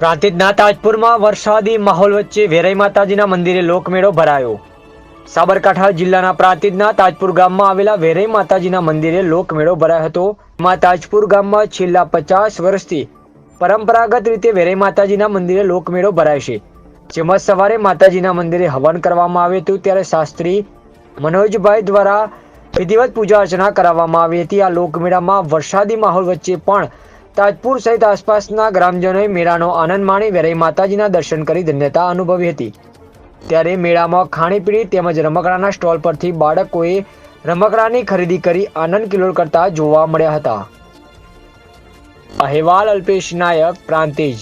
પ્રાંતિજના તાજપુરમાં વરસાદી માહોલ વચ્ચે વેરાઈ માતાજીના મંદિરે લોકમેળો ભરાયો. સાબરકાંઠા જિલ્લાના પ્રાંતિજના તાજપુર ગામમાં આવેલા વેરાઈ માતાજીના મંદિરે લોકમેળો ભરાયો હતો. માં તાજપુર ગામમાં છેલ્લા પચાસ વર્ષથી પરંપરાગત રીતે વેરાઈ માતાજીના મંદિરે લોકમેળો ભરાય છે. જેમાં સવારે માતાજીના મંદિરે હવન કરવામાં આવ્યું હતું, ત્યારે શાસ્ત્રી મનોજભાઈ દ્વારા વિધિવત પૂજા અર્ચના કરાવવામાં આવી હતી. આ લોકમેળામાં વરસાદી માહોલ વચ્ચે પણ તાજપુર સહિત આસપાસના ગ્રામજનોએ મેળાનો આનંદ માણી વેરાઈ માતાજીના દર્શન કરી ધન્યતા અનુભવી હતી. ત્યારે મેળામાં ખાણીપીણી તેમજ રમકડાના સ્ટોલ પરથી બાળકોએ રમકડાની ખરીદી કરી આનંદ કિલોલ કરતા જોવા મળ્યા હતા. અહેવાલ અલ્પેશ નાયક, પ્રાંતિજ.